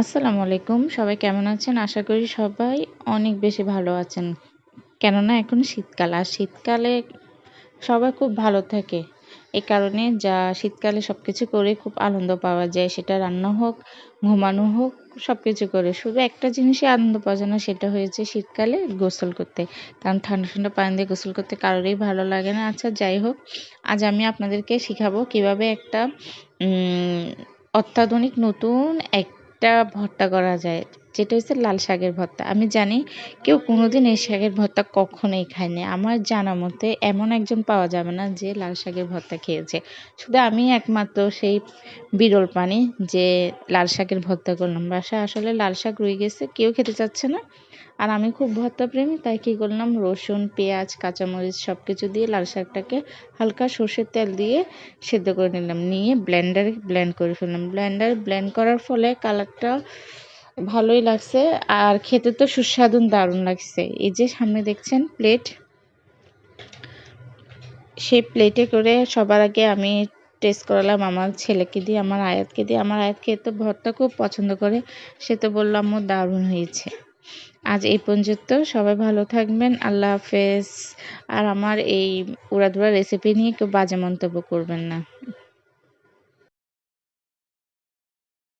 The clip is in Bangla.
আসসালামু আলাইকুম। সবাই কেমন আছেন? আশা করি সবাই অনেক বেশি ভালো আছেন। কেননা এখন শীতকাল, আর শীতকালে সবাই খুব ভালো থাকে। এই কারণে যা শীতকালে সব কিছু করে খুব আনন্দ পাওয়া যায়, সেটা রান্না হোক, ঘুমানো হোক সব কিছু করে। শুধু একটা জিনিসই আনন্দ পাওয়া যায় না, সেটা হয়েছে শীতকালে গোসল করতে। কারণ ঠান্ডা ঠান্ডা পানি দিয়ে গোসল করতে কারোরই ভালো লাগে না। আচ্ছা যাই হোক, আজ আমি আপনাদেরকে শিখাবো কীভাবে একটা অত্যাধুনিক নতুন এক ভর্তা করা যায়। যেটা হচ্ছে লাল শাকের ভর্তা। আমি জানি কেউ কোনোদিন এই শাকের ভর্তা কখনোই খায়নি আমার জানা মতে এমন একজন পাওয়া যাবে না যে লাল শাকের ভর্তা খেয়েছে। শুধু আমি একমাত্র সেই বিরল পানি যে লাল শাকের ভর্তা করলাম। বাসা আসলে লাল শাক রয়ে গেছে, কেউ খেতে চাচ্ছে না। আর আমি খুব ভর্তা প্রেমী, তাই কী করলাম? রসুন, পেঁয়াজ, কাঁচামরিচ সব কিছু দিয়ে লাল শাকটাকে হালকা সর্ষের তেল দিয়ে সেদ্ধ করে নিলাম। নিয়ে ব্লেন্ডারে ব্লেন্ড করে ফেললাম। ব্লেন্ডারে ব্লেন্ড করার ফলে কালারটা ভালোই লাগছে। আর খেতে তো সুস্বাদু দারুণ লাগছে। এই যে সামনে দেখছেন প্লেট সেই প্লেটে করে সবার আগে আমি টেস্ট করালাম আমার ছেলেকে দিয়ে, আমার আয়াতকে দিয়ে। আমার আয়াত খেয়ে তো ভর্তা খুব পছন্দ করে। সে তো বললাম ও দারুণ হয়েছে। আজ এই পর্যন্ত। সবাই ভালো থাকবেন। আল্লাহ হাফেজ। আর আমার এই উড়াধুরা রেসিপি নিয়ে কেউ বাজে মন্তব্য করবেন না।